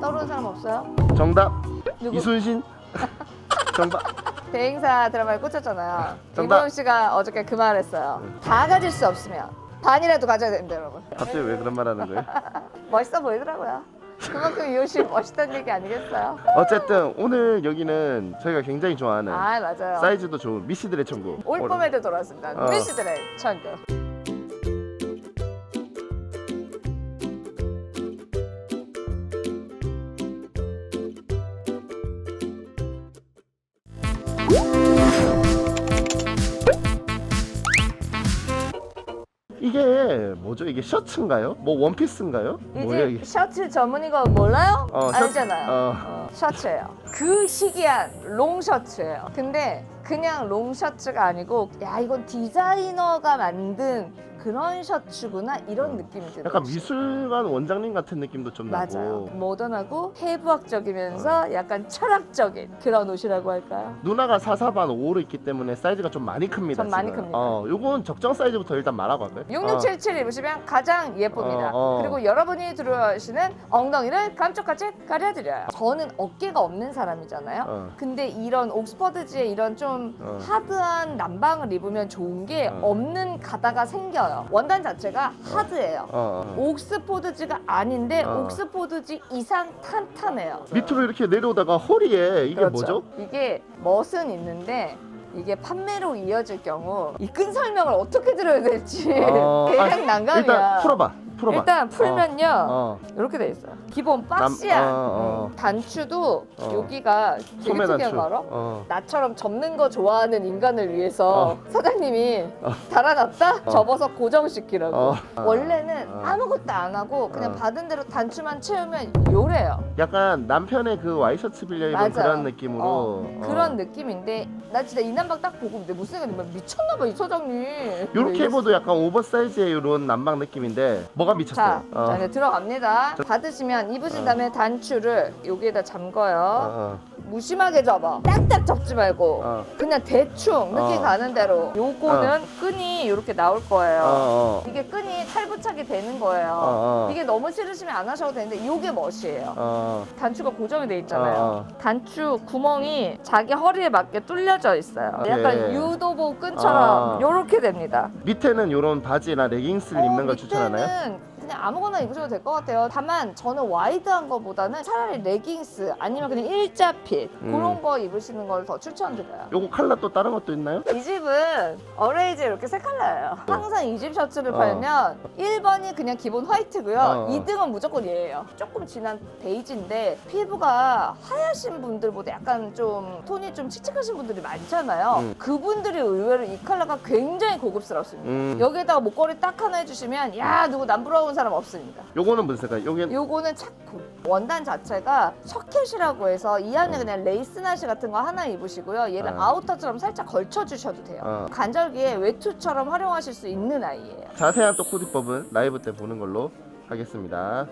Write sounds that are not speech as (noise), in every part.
떠오르는 사람 없어요? 정답 누구? 이순신 (laughs) 정답 대행사 드라마에 꽂혔잖아요. 정답. 이보영 씨가 어저께 그 말을 했어요. 다 가질 수 없으면 반이라도 가져야 된다 여러분. 갑자기 왜 그런 말 하는 거예요? (laughs) 멋있어 보이더라고요. 그만큼 이효 씨 멋있다는 얘기 아니겠어요? 어쨌든 오늘 여기는 저희가 굉장히 좋아하는 아 맞아요. 사이즈도 좋은 미시들의 천국 올 봄에도 돌아왔습니다. 어. 미시들의 천국. 이게 뭐죠? 이게 셔츠인가요? 뭐 원피스인가요? 뭐예요 이게? 셔츠 전문인 거 몰라요? 어, 셔츠- 알잖아요. 어. 어, 셔츠예요. 그 희귀한 롱 셔츠예요. 근데 그냥 롱 셔츠가 아니고 야 이건 디자이너가 만든 그런 셔츠구나 이런 느낌이 들어요. 약간 미술관 원장님 같은 느낌도 좀 맞아요. 나고 모던하고 해부학적이면서 약간 철학적인 그런 옷이라고 할까요? 누나가 44반 5를 있기 때문에 사이즈가 좀 많이 큽니다. 좀 많이 지금. 큽니다. 어, 요건 적정 사이즈부터 일단 말하고 할까요? 6677 입으시면 가장 예쁩니다. 어, 어. 그리고 여러분이 들어오시는 엉덩이를 감쪽같이 가려드려요. 저는 어깨가 없는 사람이잖아요. 어. 근데 이런 옥스퍼드지의 이런 좀 어. 하드한 남방을 입으면 좋은 게 어. 없는 가다가 생겨요. 원단 자체가 하드해요. 어, 어. 옥스포드지가 아닌데 어. 옥스포드지 이상 탄탄해요. 밑으로 이렇게 내려오다가 허리에 이게 그렇죠. 뭐죠? 이게 멋은 있는데 이게 판매로 이어질 경우 이 끈 설명을 어떻게 드려야 될지 어, (laughs) 대략 아, 난감이야. 일단 풀어봐. 풀어봐. 일단 풀면요 어, 이렇게 돼 있어요. 기본 박스야. 남- 어, 어. 음, 단추도 어. 여기가 되게 소매 특이한 단추. 거 알아? 어. 나처럼 접는 거 좋아하는 인간을 위해서 어. 사장님이 달아놨다 어. 접어서 고정시키라고. 어. 원래는 어. 아무것도 안 하고 그냥 어. 받은 대로 단추만 채우면 요래요. 약간 남편의 그 와이셔츠 빌려 입은 맞아요. 그런 느낌으로 어, 어. 그런 느낌인데 나 진짜 이 남방 딱 보고 내 무슨 생각이 미쳤나봐 이 사장님. 요렇게 입어도 약간 오버사이즈의 이런 남방 느낌인데 뭐가 자, 미쳤어요? 어. 자 이제 들어갑니다. 받으시면 입으신 다음에 단추를 여기에다 잠궈요. 어, 어. 무심하게 접어. 딱딱 접지 말고 어. 그냥 대충 느낌 어. 가는 대로. 요거는 끈이 이렇게 나올 거예요. 어, 어. 이게 끈이 탈부착이 되는 거예요. 어, 어. 이게 너무 싫으시면 안 하셔도 되는데 이게 멋이에요. 어. 단추가 고정이 돼 있잖아요. 어, 단추 구멍이 자기 허리에 맞게 뚫려져 있어요. 아, 약간 예. 유도복 끈처럼 아. 요렇게 됩니다. 밑에는 이런 바지나 레깅스를 입는 어, 걸 추천하나요? 밑에는 그냥 아무거나 입으셔도 될 것 같아요. 다만 저는 와이드한 거보다는 차라리 레깅스 아니면 그냥 일자 핏 음. 그런 거 입으시는 걸 더 추천드려요. 요거 컬러 또 다른 것도 있나요? 이 집은 어레이즈 이렇게 세 컬러예요. 항상 이 집 셔츠를 어. 팔면 1번이 그냥 기본 화이트고요. 어. 2등은 무조건 얘예요. 조금 진한 베이지인데 피부가 하얗신 분들보다 약간 좀 톤이 좀 칙칙하신 분들이 많잖아요. 음. 그분들이 의외로 이 컬러가 굉장히 고급스럽습니다. 음. 여기에다가 목걸이 딱 하나 해주시면 야 누구 남부러운 사람 없습니다. 요거는 무슨 색깔? 요게 요거는 차코 원단 자체가 서켓이라고 해서 이 안에 그냥 레이스 나시 같은 거 하나 입으시고요 얘를 어. 아우터처럼 살짝 걸쳐 주셔도 돼요 어. 간절기에 외투처럼 활용하실 수 있는 아이예요 자세한 또 코디법은 라이브 때 보는 걸로 하겠습니다.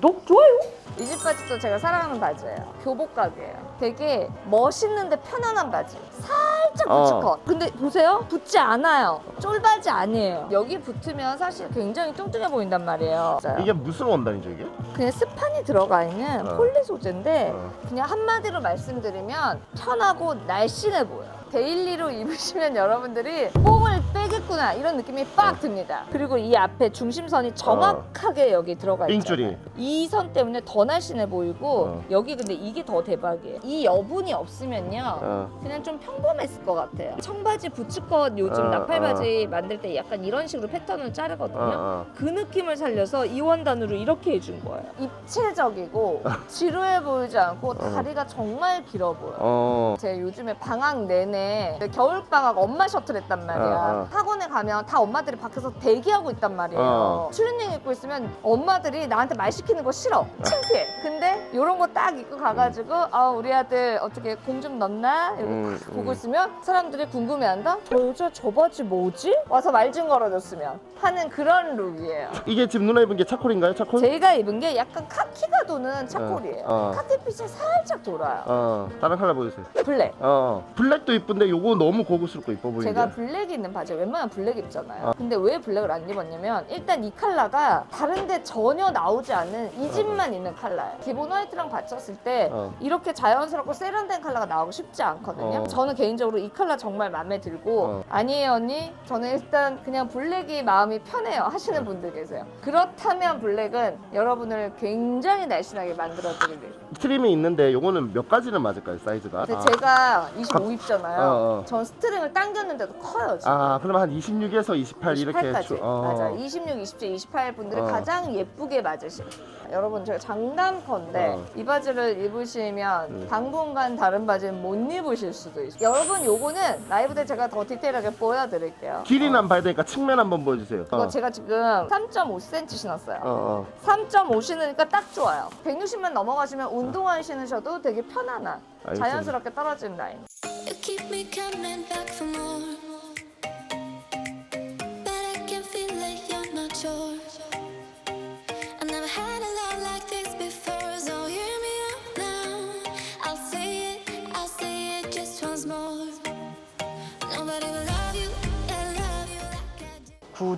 구독 좋아요. 이 집 바지도 제가 사랑하는 바지예요. 교복 가게예요. 되게 멋있는데 편안한 바지. 살짝 어. 부츠컷. 근데 보세요. 붙지 않아요. 쫄바지 아니에요. 여기 붙으면 사실 굉장히 뚱뚱해 보인단 말이에요. 이게 무슨 원단이죠 이게? 그냥 스판이 들어가 있는 어. 폴리 소재인데 어. 그냥 한마디로 말씀드리면 편하고 날씬해 보여요. 데일리로 (laughs) 입으시면 여러분들이 뽕을 빼 겠구나 이런 느낌이 빡 듭니다. 그리고 이 앞에 중심선이 정확하게 여기 들어가 있잖아요. 빙줄이. 이 선 때문에 더 날씬해 보이고 어. 여기 근데 이게 더 대박이에요. 이 여분이 없으면요. 어. 그냥 좀 평범했을 것 같아요. 청바지, 부츠컷 요즘 어, 나팔바지 만들 때 약간 이런 식으로 패턴을 어, 자르거든요. 어. 그 느낌을 살려서 이 원단으로 이렇게 해준 거예요. 입체적이고 (laughs) 지루해 보이지 않고 다리가 정말 길어 보여요. 어. 제가 요즘에 방학 내내 겨울 방학 엄마 셔틀 했단 말이야. 어, 어. 병원에 가면 다 엄마들이 밖에서 대기하고 있단 말이에요. 어. 추리닝 입고 있으면 엄마들이 나한테 말 시키는 거 싫어. 창피해. 근데 이런 거 딱 입고 가가지고 아 우리 아들 어떻게 공 좀 넣나 이렇게 음, 탁 보고 음. 있으면 사람들이 궁금해한다. 저 여자 저 바지 뭐지? 와서 말 좀 걸어줬으면 하는 그런 룩이에요. 이게 지금 누나 입은 게 차콜인가요? 차콜? 제가 입은 게 약간 카키가 도는 차콜이에요. 어. 카키빛이 살짝 돌아요. 어 다른 컬러 보여주세요. 블랙. 어 블랙도 이쁜데 요거 너무 고급스럽고 이뻐 보이는데. 제가 블랙 있는 바지 웬만하면 블랙 입잖아요. 어. 근데 왜 블랙을 안 입었냐면 일단 이 컬러가 다른데 전혀 나오지 않는 이 집만 있는 컬러예요. 기본 화이트랑 받쳤을 때 어. 이렇게 자연스럽고 세련된 컬러가 나오기 쉽지 않거든요. 어. 저는 개인적으로 이 컬러 정말 마음에 들고 어. 아니에요 언니 저는 일단 그냥 블랙이 마음이 편해요 하시는 분들 계세요. 그렇다면 블랙은 여러분을 굉장히 날씬하게 만들어 드릴게요. 트림이 있는데 요거는 몇 가지는 맞을까요 사이즈가? 근데 아. 제가 25 입잖아요. 어, 어. 전 스트링을 당겼는데도 커요 지금. 아 그러면 한 26에서 28 이렇게 28까지 주- 어. 맞아 26, 27, 28 분들이 어. 가장 예쁘게 맞으실 여러분 제가 장담컨대 어. 이 바지를 입으시면 음. 당분간 다른 바지는 못 입으실 수도 있어요 여러분 요거는 라이브 때 제가 더 디테일하게 보여드릴게요 길이는 어. 안 봐야 되니까 측면 한번 보여주세요. 그거 어. 제가 지금 3.5cm 신었어요 어, 어. 3.5 신으니까 딱 좋아요 160만 넘어가시면 운동화 신으셔도 되게 편안한 알겠습니다. 자연스럽게 떨어지는 라인 You keep me coming back for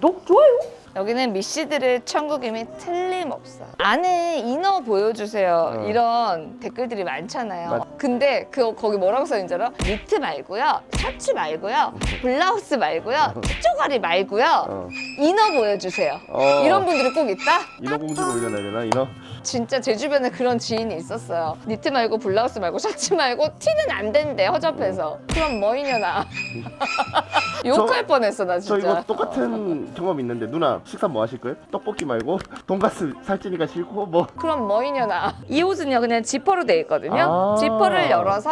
do. 구독, 좋아요. 여기는 미씨들의 천국임이 틀림없어. 안에 이너 보여주세요. 어. 이런 댓글들이 많잖아요. 맞- 근데 그 거기 뭐라고 써있는지 알아? 니트 말고요. 셔츠 말고요. 블라우스 말고요. 쪼가리 말고요. 어. 이너 보여주세요. 어. 이런 분들이 꼭 있다? 인어 공주를 올려놔야 되나 인어? 진짜 제 주변에 그런 지인이 있었어요. 니트 말고 블라우스 말고 셔츠 말고 티는 안 된대 허접해서. 그럼 뭐 이냐나. 욕할 뻔했어 나저 진짜. 이거 똑같은 경험 있는데 누나 식사 뭐 하실 거예요? 떡볶이 말고 (laughs) 돈가스 살찌니까 싫고 뭐 그럼 뭐이냐나 이 옷은요 그냥 지퍼로 돼 있거든요 아. 지퍼를 열어서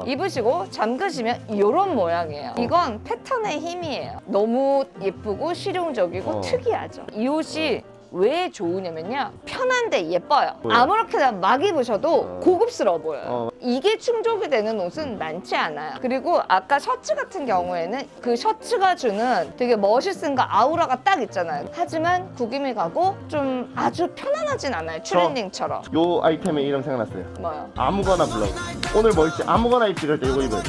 아. 입으시고 잠그시면 이런 모양이에요 이건 패턴의 힘이에요 너무 예쁘고 실용적이고 어. 특이하죠 이 옷이 왜 좋으냐면요 편한데 예뻐요? 아무렇게나 막 입으셔도 어. 고급스러워 보여요 어. 이게 충족이 되는 옷은 많지 않아요 그리고 아까 셔츠 같은 경우에는 그 셔츠가 주는 되게 멋있음과 아우라가 딱 있잖아요 하지만 구김이 가고 좀 아주 편안하진 않아요 추리닝처럼 요 아이템의 이름 생각났어요. 뭐요? 아무거나 불러. 오늘 뭐 입지? 아무거나 입지 그럴 때 이거 입어요.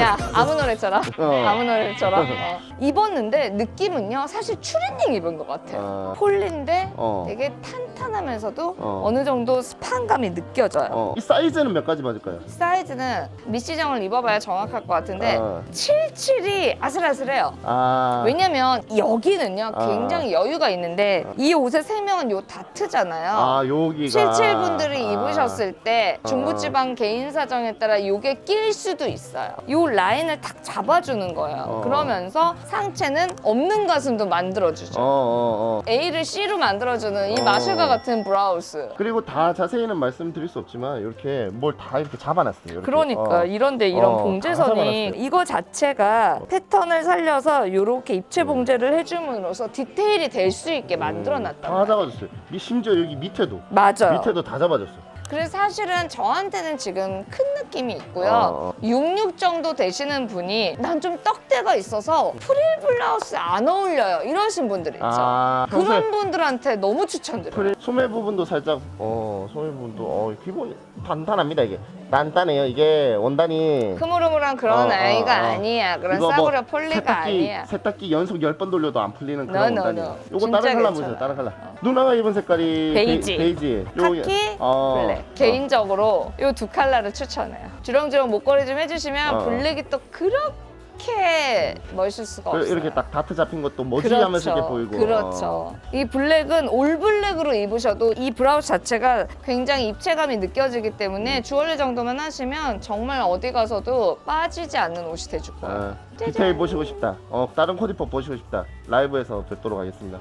야 아무 노래처럼 (laughs) 어. 아무 노래처럼 (laughs) 어. 입었는데 느낌은요 사실 추리닝 입은 것 같아요 어. 폴린데 어. 되게 탄탄하면서도 어. 어. 느 정도 스판감이 느껴져요 어. 이 사이즈는 몇 가지 맞을까요? 사이즈는 미시정을 입어봐야 정확할 것 같은데 어. 77이 아슬아슬해요 아. 왜냐면 여기는요 아. 굉장히 여유가 있는데 이 옷의 생명은 요 다트잖아요 아 여기가 77분들이 아. 입으셨을 때 어. 중부지방 개인 사정에 따라 요게 낄 수도 있어요. 요 라인을 탁 잡아주는 거예요. 어. 그러면서 상체는 없는 가슴도 만들어주죠. 어, 어, 어. A를 C로 만들어주는 이 어. 마술과 같은 브라우스. 그리고 다 자세히는 말씀드릴 수 없지만 이렇게 뭘 다 이렇게 잡아놨어요. 이렇게. 그러니까 어. 이런데 이런 어, 다 봉제선이 잡아놨어요. 이거 자체가 패턴을 살려서 이렇게 입체 봉제를 해줌으로써 디테일이 될 수 있게 만들어놨단 다 말이에요. 잡아줬어요. 이 심지어 여기 밑에도 맞아요. 밑에도 다 잡아줬어. 그래서 사실은 저한테는 지금 큰 느낌이 있고요. 어, 어. 66 정도 되시는 분이 난 좀 떡대가 있어서 프릴 블라우스 안 어울려요. 이러신 분들 있죠. 아, 평소에 그런 분들한테 너무 추천드려요. 프리- 소매 부분도 살짝 어 소매 부분도 어 기본 단단합니다 이게 단단해요 이게 원단이 흐물흐물한 그런 어, 어, 아이가 어. 아니야. 그런 이거 뭐 싸구려 폴리가 세탁기 아니야. 세탁기 연속 10번 돌려도 안 풀리는 그런 No, no, 원단이에요. no. 요거 진짜 다른 컬러 괜찮아. 보세요. 다른 컬러. 누나가 입은 색깔이 베이지. 베이, 지 카키, 어, 블랙. 개인적으로 이 두 컬러를 추천해요. 주렁주렁 목걸이 좀 해주시면 어. 블랙이 또 그렇게 멋있을 수가 그- 없어요. 이렇게 딱 다트 잡힌 것도 머지하면서 이렇게 보이고 그렇죠. 이 블랙은 올 블랙으로 입으셔도 이 브라우스 자체가 굉장히 입체감이 느껴지기 때문에 주얼리 정도만 하시면 정말 어디 가서도 빠지지 않는 옷이 돼줄 어, 거예요. 어, 디테일 보시고 싶다. 어 다른 코디퍼 보시고 싶다. 라이브에서 뵙도록 하겠습니다.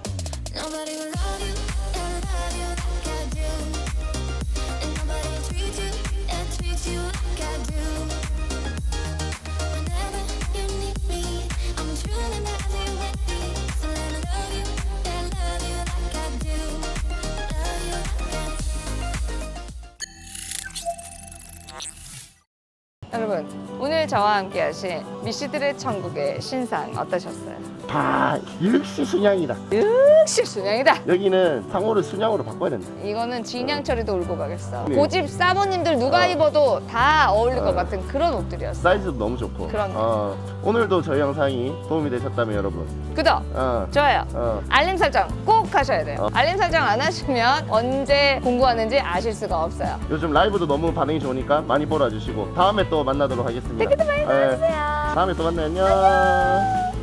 여러분 오늘 저와 함께 하신 미씨들의 천국의 신상 어떠셨어요? 다 역시 순양이다. 역시 순양이다 여기는 상호를 순양으로 바꿔야 된다. 이거는 진양 처리도 울고 가겠어 네. 고집 사모님들 누가 어. 입어도 다 어울릴 것 어. 같은 그런 옷들이었어 사이즈도 너무 좋고. 그러네. 어, 오늘도 저희 영상이 도움이 되셨다면 여러분. 구독 어, 좋아요 어, 알림 설정 꼭 하셔야 돼요 어. 알림 설정 안 하시면 언제 공부하는지 아실 수가 없어요 요즘 라이브도 너무 반응이 좋으니까 많이 보러 와주시고 다음에 또 만나도록 하겠습니다. 댓글도 많이 예, 달아주세요 다음에 또 만나요. 안녕.